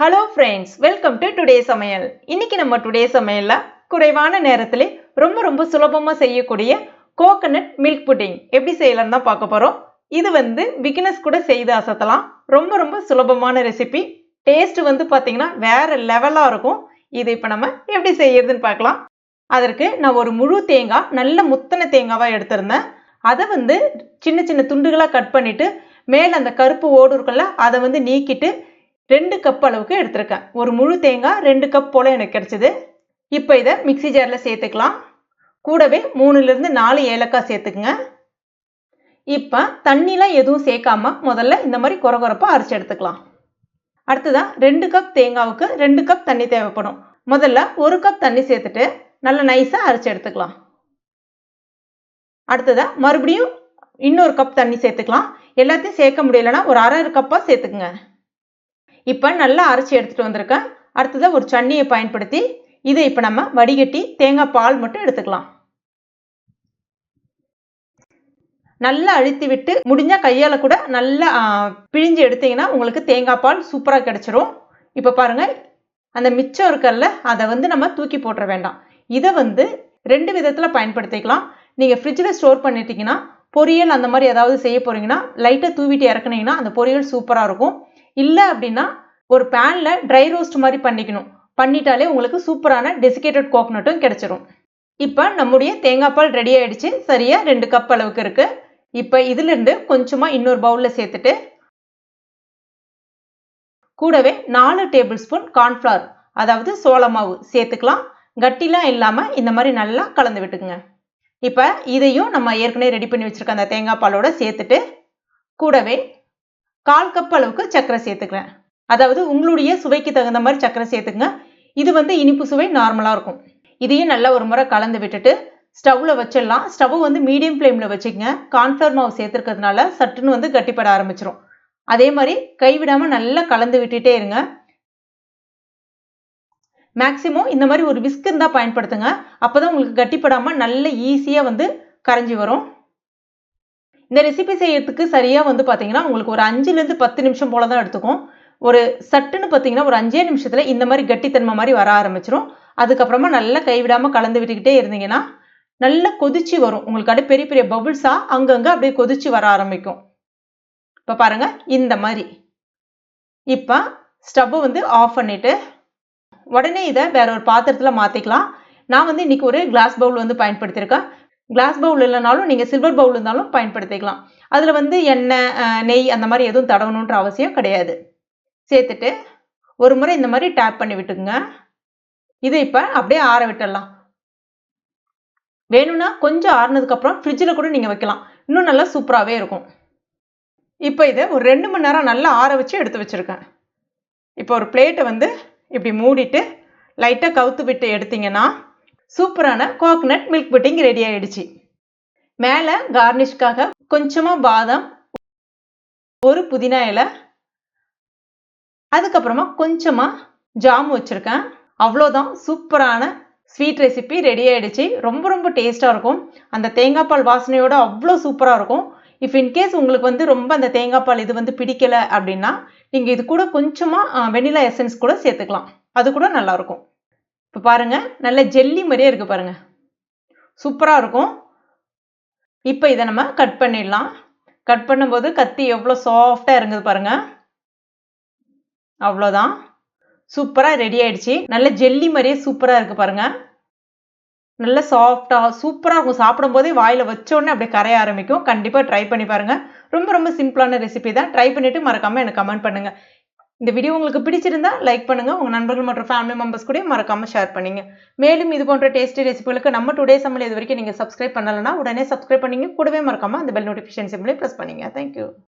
Hello friends welcome to today சமையல். இன்னைக்கு நம்ம டுடே சமையலில் குறைவான நேரத்திலே ரொம்ப ரொம்ப சுலபமாக செய்யக்கூடிய கோகனட் மில்க் புட்டிங் எப்படி செய்யலாம்னு தான் பார்க்க போகிறோம் இது வந்து பிகினஸ் கூட செய்து அசத்தலாம். ரொம்ப ரொம்ப சுலபமான ரெசிபி டேஸ்ட் வந்து பார்த்தீங்கன்னா வேற லெவலாக இருக்கும். இது இப்போ நம்ம எப்படி செய்யறதுன்னு பார்க்கலாம். அதற்கு நான் ஒரு முழு தேங்காய் நல்ல முத்தன தேங்காவாக எடுத்திருந்தேன். அதை வந்து சின்ன சின்ன துண்டுகளாக கட் பண்ணிவிட்டு மேலே அந்த கருப்பு ஓடு இருக்குல்ல அதை வந்து நீக்கிட்டு ரெண்டு கப் அளவுக்கு எடுத்திருக்கேன். ஒரு முழு தேங்காய் ரெண்டு கப் போல் எனக்கு கிடச்சிது. இப்போ இதை மிக்சி ஜாரில் சேர்த்துக்கலாம். கூடவே மூணுலேருந்து நாலு ஏலக்காய் சேர்த்துக்குங்க. இப்போ தண்ணிலாம் எதுவும் சேர்க்காம முதல்ல இந்த மாதிரி குறை குறைப்பாக அரைச்சி எடுத்துக்கலாம். அடுத்ததாக ரெண்டு கப் தேங்காவுக்கு ரெண்டு கப் தண்ணி தேவைப்படும். முதல்ல ஒரு கப் தண்ணி சேர்த்துட்டு நல்லா நைஸாக அரைச்சி எடுத்துக்கலாம். அடுத்ததாக மறுபடியும் இன்னொரு கப் தண்ணி சேர்த்துக்கலாம். எல்லாத்தையும் சேர்க்க முடியலன்னா ஒரு அரை கப்பாக சேர்த்துக்குங்க. இப்போ நல்லா அரைச்சி எடுத்துகிட்டு வந்திருக்கேன் அடுத்ததாக ஒரு சன்னியை பயன்படுத்தி இதை இப்போ நம்ம வடிகட்டி தேங்காய் பால் மட்டும் எடுத்துக்கலாம். நல்லா அழுத்தி விட்டு முடிஞ்சால் கையால் கூட நல்லா பிழிஞ்சு எடுத்தீங்கன்னா உங்களுக்கு தேங்காய் பால் சூப்பராக கிடச்சிரும். இப்போ பாருங்கள் அந்த மிச்சம் இருக்கல்ல அதை வந்து நம்ம தூக்கி போட்டுற வேண்டாம். இதை வந்து ரெண்டு விதத்தில் பயன்படுத்திக்கலாம். நீங்கள் ஃப்ரிட்ஜில் ஸ்டோர் பண்ணிட்டீங்கன்னா பொரியல் அந்த மாதிரி ஏதாவது செய்ய போகிறீங்கன்னா லைட்டாக தூவிட்டு இறக்குனீங்கன்னா அந்த பொரியல் சூப்பராக இருக்கும். இல்லை அப்படின்னா ஒரு பேனில் ட்ரை ரோஸ்ட் மாதிரி பண்ணிக்கணும். பண்ணிட்டாலே உங்களுக்கு சூப்பரான டெசிகேட்டட் கோகனட்டும் கிடச்சிரும். இப்போ நம்முடைய தேங்காய் பால் ரெடி ஆகிடுச்சு சரியாக ரெண்டு கப் அளவுக்கு இருக்குது இப்போ இதிலிருந்து கொஞ்சமாக இன்னொரு பவுலில் சேர்த்துட்டு கூடவே நாலு டேபிள் ஸ்பூன் கார்ன்ஃப்ளவர் அதாவது சோளமாவு சேர்த்துக்கலாம். கட்டிலாம் இல்லாமல் இந்த மாதிரி நல்லா கலந்து விட்டுக்குங்க. இப்போ இதையும் நம்ம ஏற்கனவே ரெடி பண்ணி வச்சுருக்க அந்த தேங்காய் பாலோட சேர்த்துட்டு கூடவே கால் கப் அளவுக்கு சர்க்கரை சேர்த்துக்கிறேன். அதாவது உங்களுடைய சுவைக்கு தகுந்த மாதிரி சர்க்கரை சேர்த்துக்குங்க. இது வந்து இனிப்பு சுவை நார்மலாக இருக்கும். இதையும் நல்லா ஒரு முறை கலந்து விட்டுட்டு ஸ்டவ்வில் வச்சிடலாம். ஸ்டவ் வந்து மீடியம் ஃப்ளேமில் வச்சுக்கோங்க. கார்ன்ஃப்ளவர் மாவு சேர்த்துருக்கிறதுனால சட்டுன்னு வந்து கட்டிப்பட ஆரம்பிச்சிரும். அதே மாதிரி கைவிடாமல் நல்லா கலந்து விட்டுட்டே இருங்க. மேக்ஸிமம் இந்த மாதிரி ஒரு விஸ்க் இருந்தால் பயன்படுத்துங்க. அப்போ தான் உங்களுக்கு கட்டிப்படாமல் நல்ல ஈஸியாக வந்து கரைஞ்சி வரும். இந்த ரெசிபி செய்யறதுக்கு சரியாக வந்து பார்த்தீங்கன்னா உங்களுக்கு ஒரு அஞ்சுலேருந்து பத்து நிமிஷம் போல தான் எடுத்துக்கும். ஒரு சட்டுன்னு பார்த்தீங்கன்னா ஒரு அஞ்சே நிமிஷத்தில் இந்த மாதிரி கட்டித்தன்மை மாதிரி வர ஆரம்பிச்சிடும் அதுக்கப்புறமா நல்லா கைவிடாமல் கலந்து விட்டுக்கிட்டே இருந்தீங்கன்னா நல்லா கொதிச்சு வரும். உங்களுக்கு அப்படியே பெரிய பெரிய பபுள்ஸாக அங்கங்கே அப்படியே கொதிச்சு வர ஆரம்பிக்கும். இப்போ பாருங்கள் இந்த மாதிரி. இப்போ ஸ்டவ்வை வந்து ஆஃப் பண்ணிவிட்டு உடனே இதை வேற ஒரு பாத்திரத்தில் மாற்றிக்கலாம் நான் வந்து இன்றைக்கி ஒரு கிளாஸ் பவுல் வந்து பயன்படுத்தியிருக்கேன். கிளாஸ் பவுல் இல்லைனாலும் நீங்கள் சில்வர் பவுல் இருந்தாலும் பயன்படுத்திக்கலாம். அதில் வந்து எண்ணெய் நெய் அந்த மாதிரி எதுவும் தடவணுன்ற அவசியம் கிடையாது. சேர்த்துட்டு ஒரு முறை இந்த மாதிரி டேப் பண்ணி விட்டுக்குங்க. இது இப்போ அப்படியே ஆற விட்டுடலாம். வேணும்னா கொஞ்சம் ஆறுனதுக்கப்புறம் ஃப்ரிட்ஜில் கூட நீங்கள் வைக்கலாம். இன்னும் நல்லா சூப்பராகவே இருக்கும். இப்போ இதை ஒரு ரெண்டு மணி நேரம் நல்லா ஆற வச்சு எடுத்து வச்சுருக்கேன். இப்போ ஒரு பிளேட்டை வந்து இப்படி மூடிட்டு லைட்டாக கவுத்து விட்டு எடுத்தீங்கன்னா சூப்பரான கோகனட் மில்க் புட்டிங் ரெடி ஆயிடுச்சு. மேலே கார்னிஷ்காக கொஞ்சமாக பாதாம் ஒரு புதினா இலை அதுக்கப்புறமா கொஞ்சமாக ஜாம் வச்சுருக்கேன். அவ்வளோதான் சூப்பரான ஸ்வீட் ரெசிபி ரெடி ஆகிடுச்சு ரொம்ப ரொம்ப டேஸ்ட்டாக இருக்கும். அந்த தேங்காய் பால் வாசனையோட அவ்வளோ சூப்பராக இருக்கும். இஃப் இன்கேஸ் உங்களுக்கு வந்து ரொம்ப அந்த தேங்காய் பால் இது வந்து பிடிக்கலை அப்படின்னா நீங்கள் இது கூட கொஞ்சமாக வெனிலா எசன்ஸ் கூட சேர்த்துக்கலாம். அது கூட நல்லாயிருக்கும் இப்போ பாருங்கள் நல்ல ஜெல்லி மாதிரியே இருக்குது பாருங்கள் சூப்பராக இருக்கும். இப்போ இதை நம்ம கட் பண்ணிடலாம். கட் பண்ணும்போது கத்தி எவ்வளோ சாஃப்டாக இருங்குது பாருங்கள் அவ்வளோதான் சூப்பராக ரெடி ஆயிடுச்சு. நல்ல ஜெல்லி மாதிரியே சூப்பராக இருக்குது பாருங்கள் நல்ல சாஃப்டாக சூப்பராக இருக்கும். சாப்பிடும் போதே வாயில் வச்சோடனே அப்படியே கரைய ஆரம்பிக்கும். கண்டிப்பாக ட்ரை பண்ணி பாருங்கள் ரொம்ப ரொம்ப சிம்பிளான ரெசிபி தான். ட்ரை பண்ணிவிட்டு மறக்காமல் எனக்கு கமெண்ட் பண்ணுங்கள் இந்த வீடியோ உங்களுக்கு பிடிச்சிருந்தா லைக் பண்ணுங்கள் உங்கள் நண்பர்கள் மற்றும் ஃபேமிலி மெம்பர்ஸ் கூட மறக்காமல் ஷேர் பண்ணிங்க. மேலும் இது போன்ற டேஸ்டி ரெசிபிகளுக்கு நம்ம டுடே சமையல் இது வரைக்கும் நீங்கள் சப்ஸ்கிரைப் பண்ணலைன்னா உடனே சப்ஸ்கிரைப் பண்ணிங்க. கூடவே மறக்காமல் அந்த பெல் நோட்டிஃபிகேஷன் சிம்லேயே ப்ரெஸ் பண்ணிங்க. Thank you